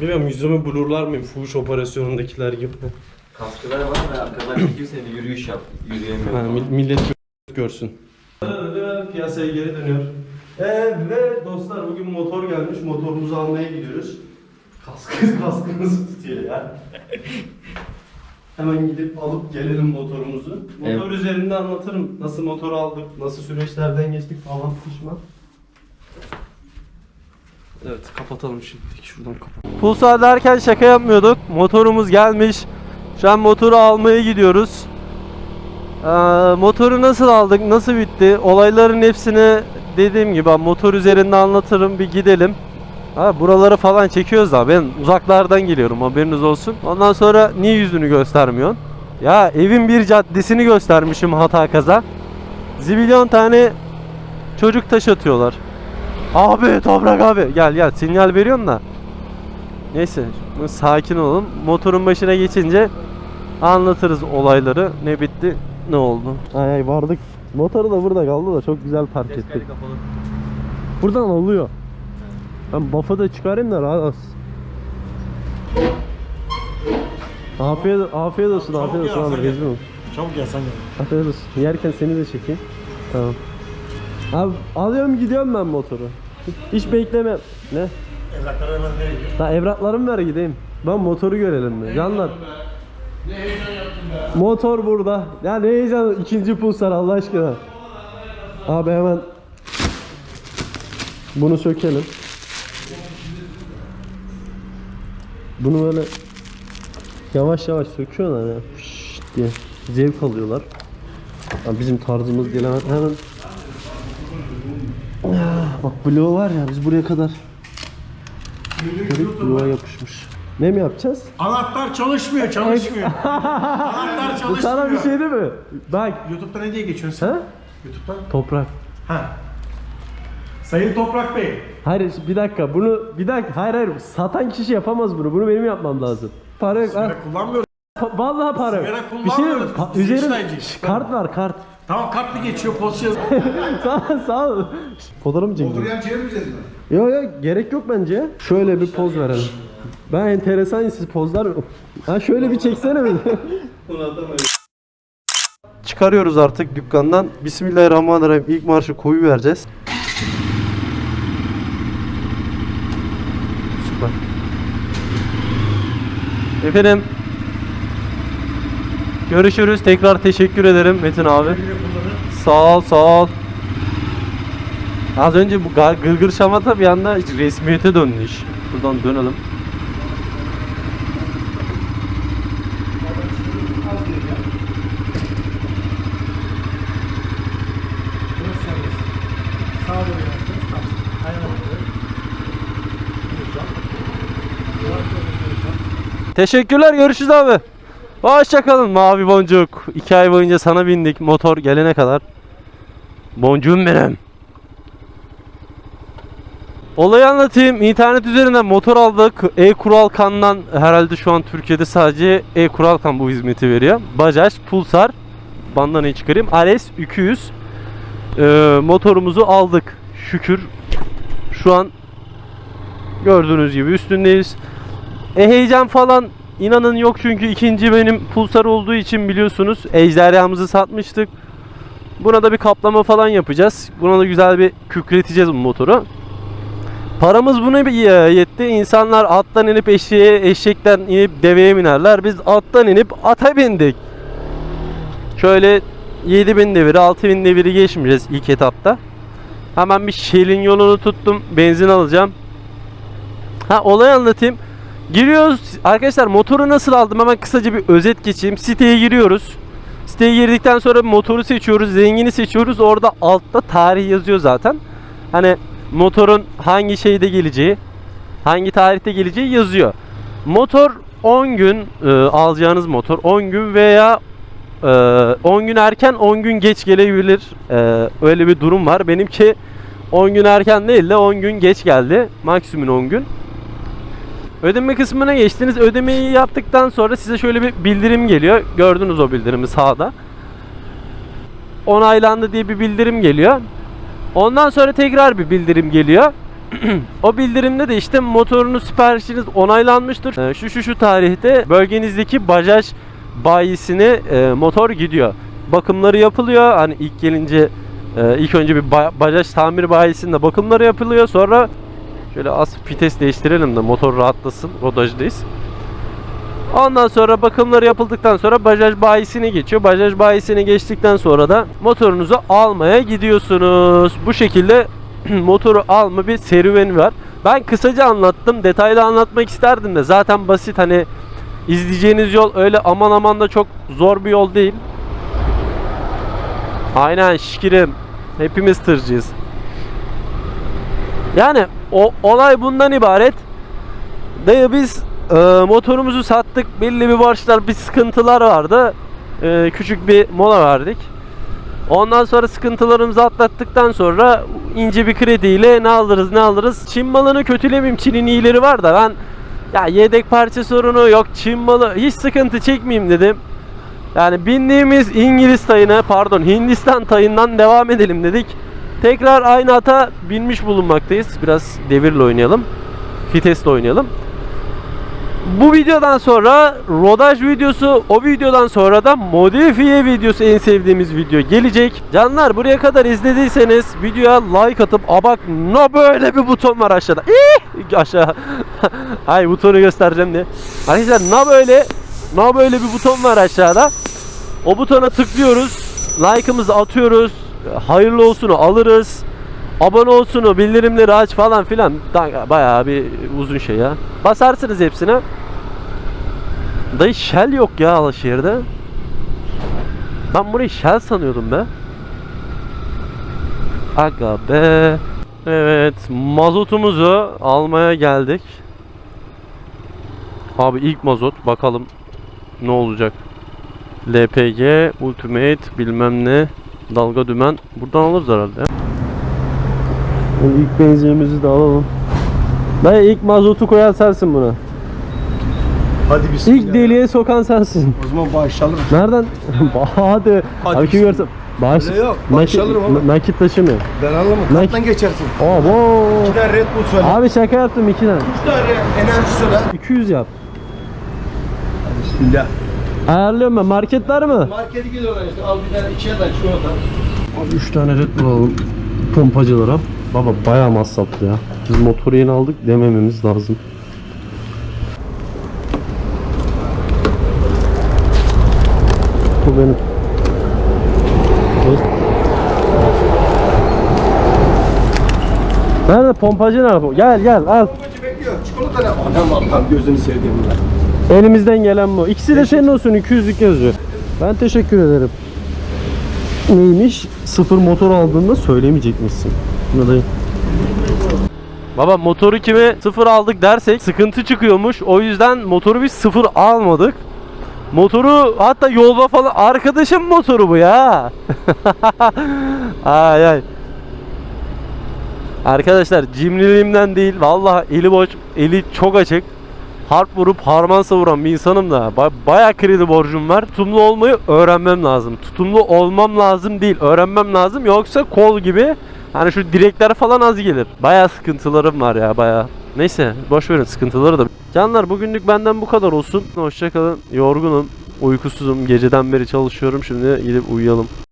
Bilmiyorum yüzümü blurlar mıyım fuhuş operasyonundakiler gibi. Kaskılar var ve arkadan çekiyor seni yürüyüş yap. Yürüyemiyor. Mil- millet gö- görsün. Piyasaya geri dönüyor. Evet dostlar bugün motor gelmiş. Motorumuzu almaya gidiyoruz. Kaskı, kaskımızı tutuyor ya. Hemen gidip alıp gelelim motorumuzu. Motor üzerinde anlatırım. Nasıl motor aldık, nasıl süreçlerden geçtik falan pişman. Evet kapatalım şimdi. Şuradan kapatalım. Pulsar derken şaka yapmıyorduk. Motorumuz gelmiş. Şu an motoru almaya gidiyoruz. Ee, motoru nasıl aldık, nasıl bitti? Olayların hepsini dediğim gibi motor üzerinde anlatırım. Bir gidelim. Ha, buraları falan çekiyoruz da ben uzaklardan geliyorum haberiniz olsun. Ondan sonra niye yüzünü göstermiyorsun? Ya evin bir caddesini göstermişim hata kaza. Zibilyon tane çocuk taş atıyorlar. Abi toprak abi gel gel sinyal veriyorum da. Neyse sakin olun. Motorun başına geçince anlatırız olayları. Ne bitti ne oldu. Ay ay vardık. Motoru da burada kaldı da çok güzel park ettik. Buradan oluyor. Ben buff'ı da çıkarayım da rahat olsun. Afiyet, afiyet olsun, afiyet olsun abi rezil olsun. Çabuk gel sen gel. Afiyet olsun. Yerken seni de çekeyim. Tamam. Abi alıyorum gidiyorum ben motoru. Hiç beklemem. Ne? Evrakları hemen nereye gidiyor? Daha evraklarımı ver gideyim. Ben motoru görelim mi? Canlar. Motor burada. Ya ne heyecan ikinci pulsar Allah aşkına. Abi hemen bunu sökelim. Bunu böyle yavaş yavaş söküyorlar ya. Fışt diye zevk alıyorlar. Ya bizim tarzımız değil hemen. hemen. Ah, bloğu var ya biz buraya kadar Görüp bloğa yapışmış. Ne mi yapacağız? Anahtar çalışmıyor, çalışmıyor. Anahtar Bu çalışmıyor. sana bir şey değil mi? Bak. YouTube'da ne diye geçiyorsun sen? Ha? YouTube'da? Toprak. Ha. Sayın Toprak Bey. Hayır bir dakika bunu bir dakika hayır hayır satan kişi yapamaz bunu. Bunu benim yapmam lazım. Para yok. Sigara. Pa- Vallahi para yok. Sigara Bir şey yok. kullanmıyoruz. Pa-. Şş, kart var kart. Tamam kartlı geçiyor, yaz. sağ ol sağ ol. Fotoğrafı mı çekeceğim? Oturuyan çevirmeyeceğiz mi? Yok yok gerek yok bence. Şöyle bir poz verelim. Ben enteresan siz pozlar. Ha şöyle bir çeksene beni. Çıkarıyoruz artık dükkandan. Bismillahirrahmanirrahim. İlk marşı koyu vereceğiz. Süper. Efendim. Görüşürüz. Tekrar teşekkür ederim Metin abi. Sağ ol, sağ ol. Az önce bu gırgır şamata bir anda resmiyete döndü iş. Buradan dönelim. Teşekkürler görüşürüz abi. Hoşçakalın mavi boncuk. İki ay boyunca sana bindik motor gelene kadar. Boncuğum benim. Olayı anlatayım. İnternet üzerinden motor aldık. E-Kuralkan'dan herhalde şu an Türkiye'de sadece E-Kuralkan bu hizmeti veriyor. Bajaj, Pulsar, bandanayı çıkarayım. Ares 200 Ee, motorumuzu aldık. Şükür şu an gördüğünüz gibi üstündeyiz. E heyecan falan inanın yok çünkü ikinci benim pulsar olduğu için biliyorsunuz ejderhamızı satmıştık. Buna da bir kaplama falan yapacağız. Buna da güzel bir kükreteceğiz bu motoru. Paramız buna yetti. İnsanlar attan inip eşeğe, eşekten inip deveye binerler. Biz attan inip ata bindik. Şöyle 7000 deviri, 6000 deviri geçmeyeceğiz ilk etapta. Hemen bir Shell'in yolunu tuttum. Benzin alacağım. Ha olayı anlatayım. Giriyoruz. Arkadaşlar motoru nasıl aldım hemen kısaca bir özet geçeyim. Siteye giriyoruz. Siteye girdikten sonra motoru seçiyoruz. Zengini seçiyoruz. Orada altta tarih yazıyor zaten. Hani motorun hangi şeyde geleceği, hangi tarihte geleceği yazıyor. Motor 10 gün e, alacağınız motor 10 gün veya e, 10 gün erken 10 gün geç gelebilir. E, öyle bir durum var. Benimki 10 gün erken değil de 10 gün geç geldi. Maksimum 10 gün. Ödeme kısmına geçtiniz. Ödemeyi yaptıktan sonra size şöyle bir bildirim geliyor. Gördünüz o bildirimi sağda. Onaylandı diye bir bildirim geliyor. Ondan sonra tekrar bir bildirim geliyor. o bildirimde de işte motorunuz siparişiniz onaylanmıştır. Ee, şu şu şu tarihte bölgenizdeki Bajaj bayisine e, motor gidiyor. Bakımları yapılıyor. Hani ilk gelince e, ilk önce bir ba- Bajaj tamir bayisinde bakımları yapılıyor. Sonra şöyle az vites değiştirelim de motor rahatlasın. Rodajdayız. Ondan sonra bakımları yapıldıktan sonra Bajaj bayisine geçiyor. Bajaj bayisine geçtikten sonra da motorunuzu almaya gidiyorsunuz. Bu şekilde motoru alma bir serüveni var. Ben kısaca anlattım. Detaylı anlatmak isterdim de zaten basit hani izleyeceğiniz yol öyle aman aman da çok zor bir yol değil. Aynen şikirim. Hepimiz tırcıyız. Yani o olay bundan ibaret. Dayı biz e, motorumuzu sattık. Belli bir borçlar, bir sıkıntılar vardı. E, küçük bir mola verdik. Ondan sonra sıkıntılarımızı atlattıktan sonra ince bir krediyle ne alırız ne alırız. Çin malını kötülemeyeyim. Çin'in iyileri var da ben ya yedek parça sorunu yok. Çin malı hiç sıkıntı çekmeyeyim dedim. Yani bindiğimiz İngiliz tayına pardon Hindistan tayından devam edelim dedik. Tekrar aynı ata binmiş bulunmaktayız. Biraz devirle oynayalım. Vitesle oynayalım. Bu videodan sonra rodaj videosu, o videodan sonra da modifiye videosu en sevdiğimiz video gelecek. Canlar buraya kadar izlediyseniz videoya like atıp a bak ne böyle bir buton var aşağıda. İh! aşağı. Hay butonu göstereceğim diye. Arkadaşlar ne böyle ne böyle bir buton var aşağıda. O butona tıklıyoruz. Like'ımızı atıyoruz. Hayırlı olsunu alırız. Abone olsunu, bildirimleri aç falan filan. Bayağı bir uzun şey ya. Basarsınız hepsine. Dayı Shell yok ya Alaşehir'de. Ben burayı Shell sanıyordum be. Aga be. Evet, mazotumuzu almaya geldik. Abi ilk mazot bakalım ne olacak. LPG, Ultimate bilmem ne, dalga dümen. Buradan alırız herhalde. ya. İlk benzinimizi de alalım. Dayı ilk mazotu koyan sensin buna. Hadi biz. İlk deliğe sokan sensin. O zaman bağışlayalım. Nereden? Hadi. Hadi Abi kim bismillah. görsem. Bağış, Öyle yok, nakit, bağışlanırım oğlum. nakit taşımıyor. Ben anlamam. Lan- Kattan geçersin. Abo. Bir tane Red Bull söyle. Abi şaka yaptım iki tane. Üç tane enerji söyle. 200 yap. Bismillah. Ayarlıyorum ben. Marketler mi? Markete gidiyorlar işte. Al bir tane ikiye de çikolata. Abi 3 tane Red Bull alalım. Pompacılara. Baba bayağı masraflı ya. Biz motoru yeni aldık demememiz lazım. Bu benim. Nerede pompacı nerede? Gel gel al. Babacı bekliyor. Çikolata ne? Anam Allah'ım gözünü sevdiğim ya. Elimizden gelen bu. İkisi de senin olsun 200'lük yazıyor. Ben teşekkür ederim. Neymiş? Sıfır motor aldığında söylemeyecek misin? Baba motoru kime sıfır aldık dersek sıkıntı çıkıyormuş. O yüzden motoru biz sıfır almadık. Motoru hatta yolda falan arkadaşım motoru bu ya. ay ay. Arkadaşlar cimriliğimden değil vallahi eli boş eli çok açık harp vurup harman savuran bir insanım da ba- bayağı kredi borcum var. Tutumlu olmayı öğrenmem lazım. Tutumlu olmam lazım değil, öğrenmem lazım. Yoksa kol gibi hani şu direkler falan az gelir. Bayağı sıkıntılarım var ya bayağı. Neyse boş verin sıkıntıları da. Canlar bugünlük benden bu kadar olsun. Hoşçakalın. Yorgunum, uykusuzum. Geceden beri çalışıyorum. Şimdi gidip uyuyalım.